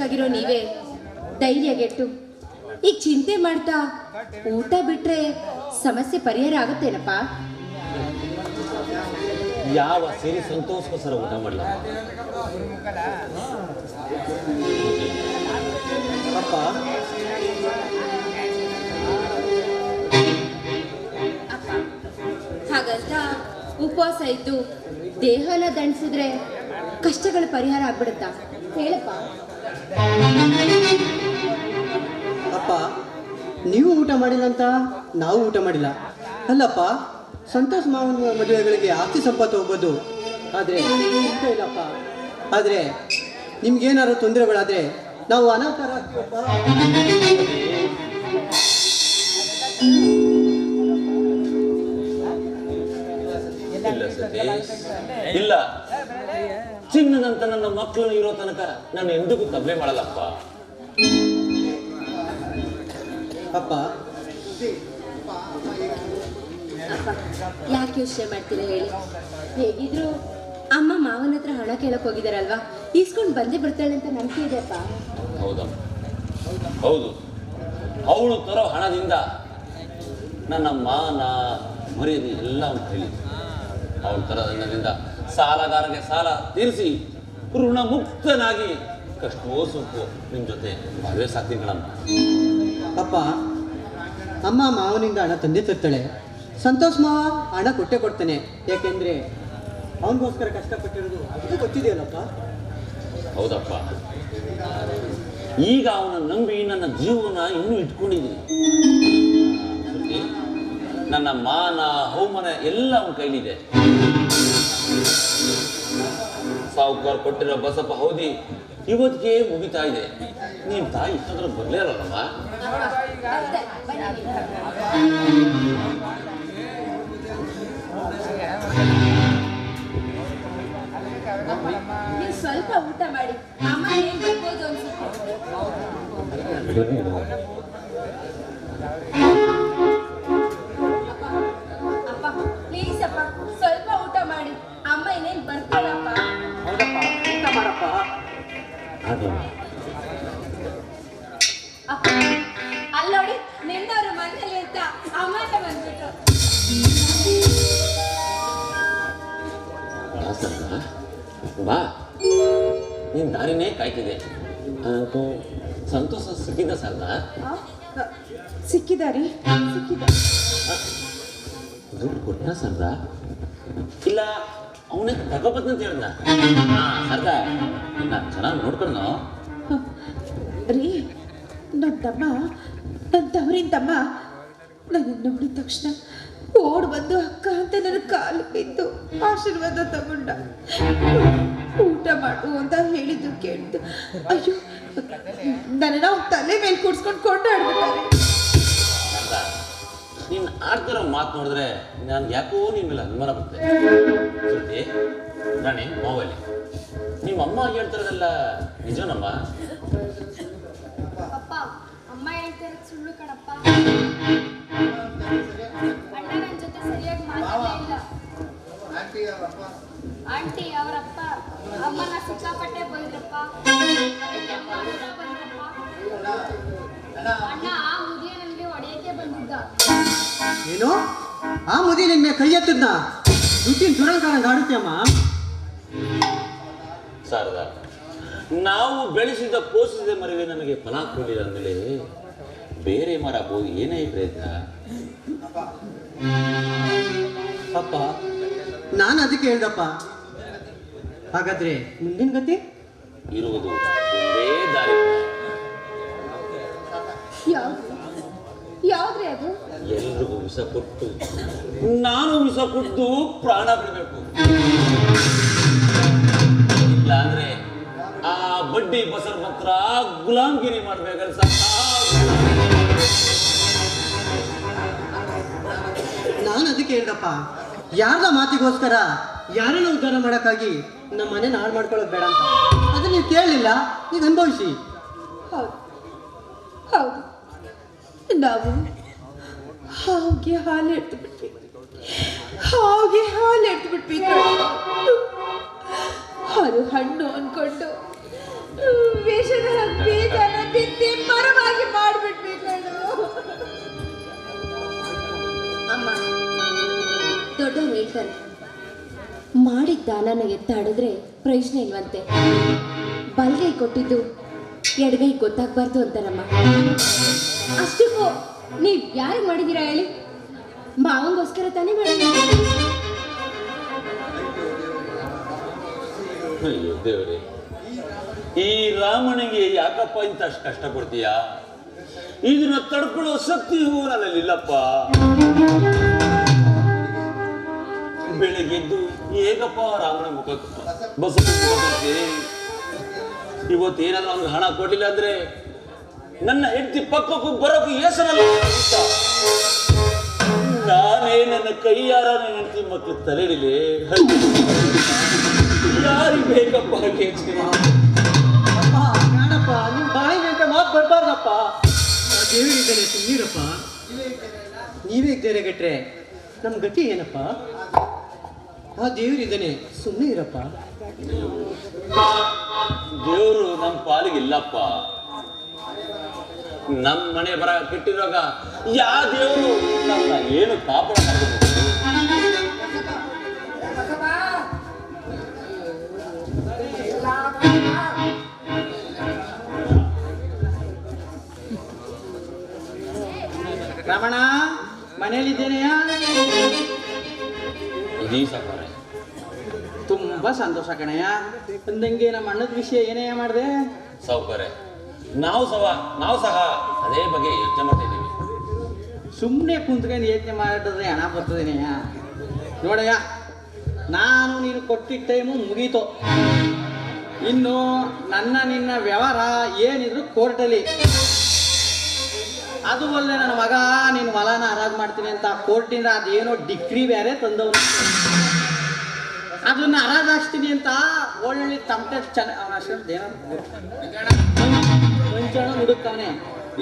ಇರಬೇಕಾಗಿರೋ ನೀವೇ ಧೈರ್ಯಗೆಟ್ಟು ಈಗ ಚಿಂತೆ ಮಾಡ್ತಾ ಊಟ ಬಿಟ್ರೆ ಸಮಸ್ಯೆ ಪರಿಹಾರ ಆಗುತ್ತೇನಪ್ಪ? ಯಾವ ಸೇರಿ ಸಂತೋಷಕ್ಕೋಸ್ಕರ ಊಟ ಮಾಡಲ್ಲ ಅಪ್ಪ ಹಾಗಂತ ಉಪವಾಸ ಇದ್ದು ದೇಹನ ದಂಡಿಸಿದ್ರೆ ಕಷ್ಟಗಳ ಪರಿಹಾರ ಆಗ್ಬಿಡುತ್ತಾ? ಹೇಳಪ್ಪ. ಅಪ್ಪ, ನೀವು ಊಟ ಮಾಡಿಲ್ಲ ಅಂತ ನಾವು ಊಟ ಮಾಡಿಲ್ಲ. ಅಲ್ಲಪ್ಪ, ಸಂತೋಷ್ ಮಾವನ ಮದುವೆಗಳಿಗೆ ಆಸ್ತಿ ಸಂಪತ್ತು ಹೋಗ್ಬೋದು ಆದರೆ ಇಲ್ಲಪ್ಪ. ಆದರೆ, ನಿಮ್ಗೇನಾದ್ರು ತೊಂದರೆಗಳಾದರೆ ನಾವು ಅನಾಥರ ಇಲ್ಲ. ಚಿನ್ನದಂತ ನನ್ನ ಮಕ್ಕಳು ಇರೋ ತನಕ ನಾನು ಎಂದಿಗೂ ತಬ್ಲೆ ಮಾಡಲ್ಲಪ್ಪ. ಅಪ್ಪ. ಯಾಕೆ ವಿಷಯ ಮಾಡ್ತೀರಾ ಹೇಳಿ? ಹೇಗಿದ್ರು? ಅಮ್ಮ ಮಾವನ ಹತ್ರ ಹಣ ಕೇಳಕ್ ಹೋಗಿದಾರಲ್ವಾ? ಇಸ್ಕೊಂಡು ಬಂದೇ ಬರ್ತಾಳೆ ಅಂತ ನಂಬಿಕೆ ಇದೆಯಪ್ಪ ಹೌದಾ. ಹೌದು. ಅವಳು ತರೋ ಹಣದಿಂದ ನನ್ನ ಮಾನ ಮರ್ಯಾದೆ ಎಲ್ಲ ಉಂಟು ಹೇಳಿ ಅವಳು ತರೋ ಹಣದಿಂದ ಸಾಲಗಾರಗೆ ಸಾಲ ತೀರಿಸಿ ಋಣಮುಕ್ತನಾಗಿ ಮುಕ್ತನಾಗಿ ಸುಖೋ ನಿಮ್ಮ ಜೊತೆ ಮದುವೆ ಸಾಧ್ಯಗಳಮ್ಮ ಅಪ್ಪ ಅಮ್ಮ ಮಾವನಿಂದ ಹಣ ತಂದೆ ತರ್ತಾಳೆ. ಸಂತೋಷ್ ಮಾವ ಹಣ ಕೊಟ್ಟೆ ಕೊಡ್ತಾನೆ. ಯಾಕೆಂದ್ರೆ ಅವನಿಗೋಸ್ಕರ ಕಷ್ಟಪಟ್ಟಿರೋದು ಅದು ಗೊತ್ತಿದೆಯಲ್ಲಪ್ಪ? ಹೌದಪ್ಪ. ಈಗ ಅವನ ನಂಬಿ ನನ್ನ ಜೀವನ ಇನ್ನೂ ಇಟ್ಕೊಂಡಿದ್ದೀನಿ. ನನ್ನ ಮಾನ ಹೌಮಾನ ಎಲ್ಲ ಅವನ ಕೈಲಿದೆ. ಸಾವುಕಾರ ಕೊಟ್ಟಿರೋ ಬಸಪ್ಪ ಹೌದಿ ಇವತ್ತಿಗೆ ಮುಗಿತಾ ಇದೆ. ನೀನ್ ತಾಯಿ ಇಷ್ಟಂದ್ರೆ ಬರ್ಲೇ ಇರಲ್ಲಮ್ಮ ಸ್ವಲ್ಪ ಊಟ ಮಾಡಿ. ಅಮ್ಮ ಬಾ ನೀನ್ ದಾರಿನೇ ಕಾಯ್ತಿದೆ. ಅಂತೂ ಸಂತೋಷ ಸಿಕ್ಕಿದ ಸರ್ದ ಸಿಕ್ಕಿದಾರಿ ಸಿಕ್ಕಿದ. ದುಡ್ಡು ಕೊಟ್ಟ ಸರ್ದ? ಇಲ್ಲ ಅವನೇ ತಗೋಬತ್ನ ಅಂತ ಹೇಳ್ದ. ಹಾ ಸರ್ದ ನಾ ಚೆನ್ನಾಗಿ ನೋಡ್ಕೊಂಡು ರೀ ನನ್ನ ತಮ್ಮ ನನ್ನ ತವರಿನ ತಮ್ಮ ನನ್ನ ನೋಡಿದ ತಕ್ಷಣ ಓಡ್ ಬಂದು ಅಕ್ಕ ಅಂತ ನನ್ನ ಕಾಲು ಬಿದ್ದು ಆಶೀರ್ವಾದ ತಗೊಂಡ. ಊಟ ಮಾಡು ಅಂತ ಹೇಳಿದ್ದು ಕೇಳಿದ್ದು ಅಯ್ಯೋ ನನ್ನ ನಾವು ತಲೆ ಮೇಲೆ ಕೂಡ್ಸ್ಕೊಂಡು ಕೊಂಡಾಡ್ಬಿಟ್ಟಾರೆ. ನೀನ್ ಆಡ್ತಿರೋ ಮಾತು ನೋಡಿದ್ರೆ ನಾನು ಯಾಕೋ ನಿನ್ ಮೇಲೆ ಅನುಮಾನ ಬರ್ತೇನೆ ಶ್ರುತಿ ರಾಣಿ ಮೊಬೈಲ್ ನಿಮ್ಮ ಅಮ್ಮ ಹೇಳ್ತಿರೋದೆಲ್ಲ ನಿಜನಮ್ಮ? ಅಪ್ಪ ಅಮ್ಮ ಹೇಳ್ತಿರೋದು ಸುಳ್ಳು ಕಣಪ್ಪ. ಸರಿಯಾಗಿ ಮಾತಾಡಲೇ ಇಲ್ಲ. ಆಂಟಿ ಅವರಪ್ಪ. ಅಮ್ಮನ ಸಿಕ್ಕಾಪಟ್ಟೆ ಬೈದ್ರಪ್ಪ. ಅದಕ್ಕೆ ಅಮ್ಮ ಅಳ್ತಾ ಬಂದ್ರಪ್ಪ. ಅಣ್ಣ ಆ ಮುದಿಯ ನನಗೆ ಹೊಡೆಯಕ್ಕೆ ಬಂದಿದ್ದ. ಏನು? ಆ ಮುದಿ ನಿನ್ ಮೇಲೆ ಕೈ ಎತ್ತಿದ್ದ ದುಡ್ಡಿನ ಆಡುತ್ತೆ ಅಮ್ಮ. ಶಾರದಾ ನಾವು ಬೆಳೆಸಿದ ಪೋಷಿಸಿದ ಮರವೇ ನಮಗೆ ಫಲ ಕೊಡಲಿಲ್ಲ ಅಂದಮೇಲೆ ಬೇರೆ ಮರ ಹೋಗಿ ಏನೇ ಪ್ರಯತ್ನ? ಅಪ್ಪ ನಾನು ಅದಕ್ಕೆ ಹೇಳ್ದಪ್ಪ. ಹಾಗಾದ್ರೆ ಮುಂದಿನ ಗತಿ? ಇರುವುದು ಒಂದೇ ದಾರಿ. ಯಾವ್ದ್ರಿ ಅದು? ಎಲ್ರಿಗೂ ವಿಷ ಕೊಟ್ಟು ನಾನು ವಿಷ ಕೊಟ್ಟು ಪ್ರಾಣ ಬಿಡಬೇಕು. ಇಲ್ಲ ಅಂದ್ರೆ ಆ ಬಡ್ಡಿ ಬಸರ್ ಮಾತ್ರ ಗುಲಾಮ್ಗಿರಿ ಮಾಡ್ಬೇಕಾದ್ರೆ ನಾನು ಅದಕ್ಕೆ ಹೇಳ್ದಪ್ಪ ಯಾರ್ದ ಮಾತಿಗೋಸ್ಕರ ಯಾರನ್ನ ಉದ್ಧಾರ ಮಾಡೋಕ್ಕಾಗಿ ನಮ್ಮ ಮನೆ ಹಾಳು ಮಾಡ್ಕೊಳ್ಳೋದು ಬೇಡ ಅಂತ? ಅದನ್ನ ನೀವು ಕೇಳಲಿಲ್ಲ ನೀವು ಅನುಭವಿಸಿ. ಹೌದು. ಹೌದು. ನಾವು ಹಾಗೆ ಹಾಲು ಎಡ್ದು ಬಿಟ್ವಿ. ಹಾಗೆ ಹಾಲು ಎಡ್ದು ಬಿಟ್ವಿ ಅದು ಹಣ್ಣು ಅನ್ಕೊಂಡು ವೇಷದ ಬೀಜನ ಬಿತ್ತಿ ಮರವಾಗಿ ಮಾಡಿಬಿಟ್ವಿ ಅಮ್ಮ. ದೊಡ್ಡವ್ರು ಹೇಳ್ತಾರೆ ಮಾಡಿದ ದಾನನ ಎತ್ತಾಡಿದ್ರೆ ಪ್ರಯೋಜನ ಇಲ್ವಂತೆ. ಬಲ್ಗೈ ಕೊಟ್ಟಿದ್ದು ಎಡಗೈ ಗೊತ್ತಾಗ್ಬಾರ್ದು ಅಂತಾರಮ್ಮ ಅಷ್ಟಕ್ಕೂ ನೀವ್ ಯಾರಿಗೆ ಮಾಡಿದೀರಾ ಹೇಳಿ? ಮಾವಂಗೋಸ್ಕರ ತಾನೇ ಮಾಡಿದ್ದೀರಾ ಈ ರಾಮನಿಗೆ ಯಾಕಪ್ಪ ಇಂತ ಕಷ್ಟ ಕೊಡ್ತೀಯಾ? ಇದನ್ನ ತಡ್ಕೊಳ್ಳೋ ನನ್ನಲ್ಲಿ ನನ್ನಲ್ಲಿಲ್ಲಪ್ಪ ಹೇಗಪ್ಪ ರಾಮನ ಮುಖ? ಬಸ್ ಇವತ್ತು ಏನಾದ್ರು ಅವ್ನಿಗೆ ಹಣ ಕೊಡ್ಲಿಲ್ಲ ಅಂದ್ರೆ ನನ್ನ ಹೆಂಡತಿ ಪಕ್ಕಕ್ಕೂ ಬರೋಕ್ಕೂ ಹೆಸರಲ್ಲ ನಾನೇ ನನ್ನ ಕೈಯಾರ ಹೆಂಡತಿ ಮಕ್ಕಳು ತಲೆಡಿಲೆ ಯಾರಿಗೆ ಬೇಕಪ್ಪ ಕೇಳ್ತೀನಿ ಅಪ್ಪ ಬಾಯಿ ನಿಮ್ಮ ಬಾಯಿಗೆ ಮಾತು ಬರ್ಬಾರ್ದಪ್ಪ. ನೀರಪ್ಪ. ಸುಮ್ಮನಿರಪ್ಪ ನೀವೇ ಗಟ್ರೆ ನಮ್ಮ ಗತಿ ಏನಪ್ಪ? ಆ ದೇವರಿದ್ದಾನೆ ಸುಮ್ಮನೆ ಇರಪ್ಪ. ದೇವರು ನಮ್ಮ ಪಾಲಿಗೆ ಇಲ್ಲಪ್ಪ. ನಮ್ಮ ಮನೆ ಬರ ಕೆಟ್ಟಿರುವಾಗ ಯಾ ದೇವರು? ನಮ್ಮ ಏನು ಪಾಪ ರಮಣ ಮನೇಲಿದ್ದೇನೆಯಾ? ಸಾಕಾರೆ ತುಂಬ ಸಂತೋಷ ಕಣಯ್ಯ. ಅಂದಂಗೆ ನಮ್ಮ ಅಣ್ಣದ ವಿಷಯ ಏನೇ ಮಾಡಿದೆ? ಸೌಕರ್ಯ. ನಾವು ಸಹ ನಾವು ಸಹ ಅದೇ ಬಗ್ಗೆ ಯೋಚನೆ ಮಾಡ್ತಿದ್ದೀವಿ ಸುಮ್ಮನೆ ಕುಂತ್ಕೊಂಡು ಯೋಚನೆ ಮಾಡಿದ್ರೆ ಹಣ ಬರ್ತದೇನೆಯ ನೋಡಯ್ಯ ನಾನು ನೀನು ಕೊಟ್ಟಿದ್ದ ಟೈಮು ಮುಗೀತು. ಇನ್ನು ನನ್ನ ನಿನ್ನ ವ್ಯವಹಾರ ಏನಿದ್ರು ಕೋರ್ಟಲ್ಲಿ. ಅದು ಅಲ್ಲದೆ ನನ್ನ ಮಗ ನಿನ್ನ ಹೊಲನ ಹರಾಜು ಮಾಡ್ತೀನಿ ಅಂತ ಕೋರ್ಟಿಂದ ಅದೇನೋ ಡಿಗ್ರಿ ಬೇರೆ ತಂದವನು. ಅದನ್ನ ಅರಾಧಾಕ್ಸ್ತೀನಿ ಅಂತ ಒಳ್ಳೆ ತಮಟೆ ಚೆನ್ನ ಅವನ ಅಷ್ಟು ಏನೋ ಹುಡುಕ್ತಾನೆ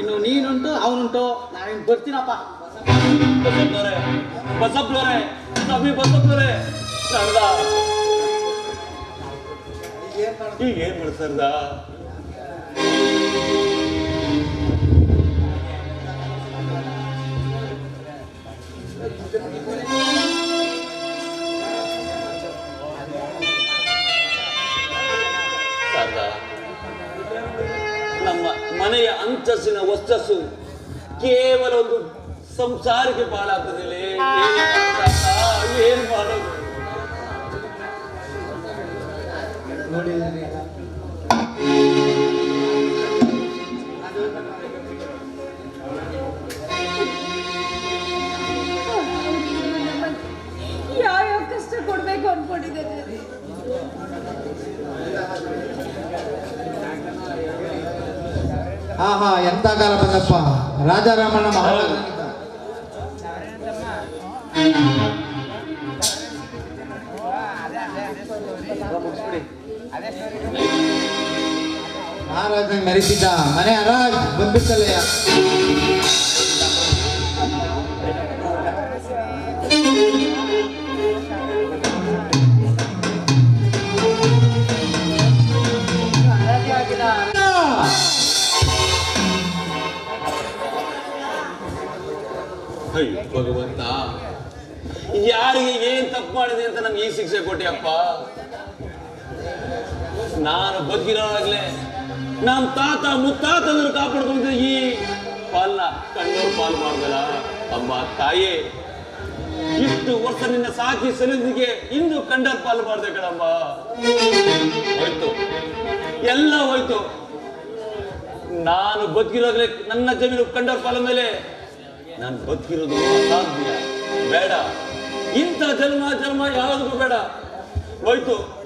ಇನ್ನು ನೀನುಂಟು ಅವನುಂಟು. ನಾವಿನ್ ಬರ್ತೀನಪ್ಪ. ಬಸಪ್ಪನವರೇ ಸರ್ದ ಈಗ ಏನ್ ಮಾಡ್ತಾರ್ದ ಸರ್ದ ಅಂತಸ್ಸಿನ ವಸ್ತಸ್ಸು ಕೇವಲ ಒಂದು ಸಂಸಾರಕ್ಕೆ ಪಾಲಾಗ್ತದೆ ಯಾವ ಯಾವ್ಯಾವ ಕಷ್ಟ ಕೊಡ್ಬೇಕು ಅನ್ಕೊಂಡಿದ್ದೇನೆ. ಆಹಾ ಎಂತ ಕಾಲ ಬಂದಪ್ಪ? ರಾಜಾರಾಮಣ್ಣ ಮಹಾರಾಜ ಮಹಾರಾಜ ಮೆರೆಸಿದ್ದ ಮನೆ ಅರಾಜ್ ಬಂದ್ಬಿಟ್ಟಲ್ಲಯ್ಯ ಅಯ್ಯೋ, ಭಗವಂತ. ಯಾರಿಗೆ ಏನ್ ತಪ್ಪು ಮಾಡಿದೆ ಅಂತ ನಮ್ಗೆ ಈ ಶಿಕ್ಷೆ ಕೊಟ್ಟಿಯಪ್ಪ ನಾನು ಬದುಕಿರೋವಾಗ್ಲೇ ನಮ್ಮ ತಾತ ಮುತ್ತಾತಂದ್ರು ಕಾಪಾಡ್ಕೊಂಡು ಈ ಪಾಲ್ನ ಕಣ್ಣೂರು ಪಾಲ್ ಮಾಡ್ದಲ್ಲ? ಅಮ್ಮ, ತಾಯಿ, ಇಷ್ಟು ವರ್ಷ ನಿನ್ನ ಸಾಕಿ ಸಲಿದಿಗೆ ಇಂದು ಕಂಡರ್ ಪಾಲು ಮಾಡ್ದೆ ಕಣಮ್ಮ. ಹೋಯ್ತು. ಎಲ್ಲ ಹೋಯ್ತು. ನಾನು ಬದುಕಿರೋಗ್ಲೇ ನನ್ನ ಜಮೀನು ಕಂಡರ್ ಪಾಲ ಮೇಲೆ ನಾನು ಬದುಕಿರೋದು ಅಸಾಧ್ಯ ಬೇಡ. ಇಂಥ ಜನ್ಮ ಜನ್ಮ ಯಾವುದಕ್ಕೂ ಬೇಡ. ಹೋಯ್ತು.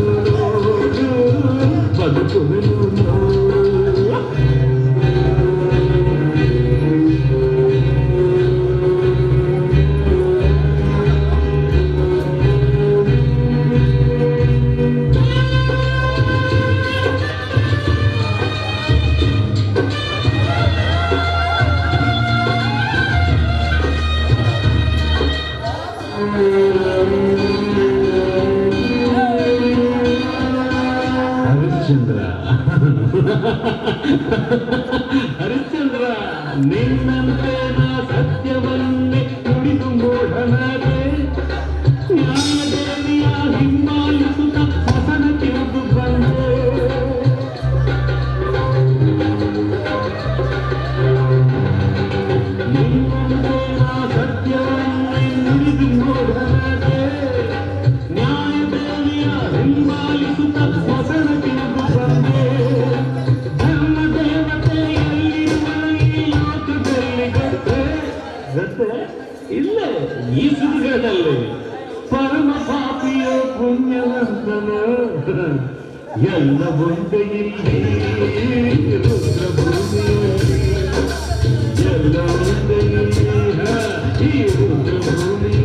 హరిశ్చంద్ర నిన్నంతేనా なるほどね。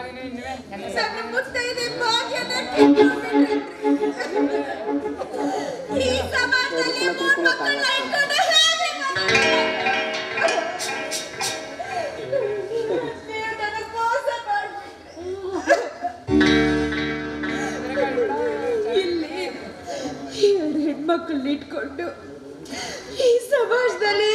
ನನ್ನ ಮುತ್ತೈದೆ ಈ ಸಮಾಜದಲ್ಲಿ ಮೂರು ಮಕ್ಕಳ ಇಲ್ಲಿ ಹೆಣ್ಮಕ್ಳನ್ನ ಇಟ್ಕೊಂಡು ಈ ಸಮಾಜದಲ್ಲಿ